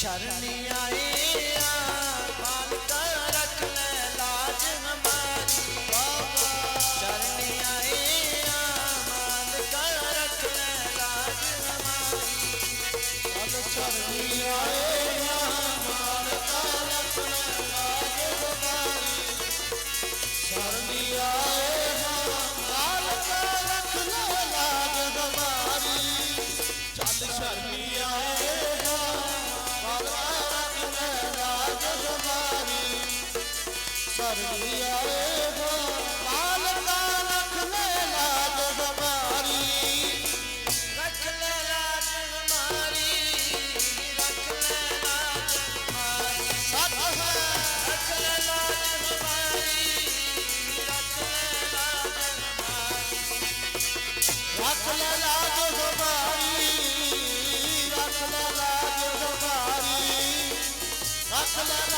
शरणे आए Salam.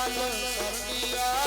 લાલ સરગિયા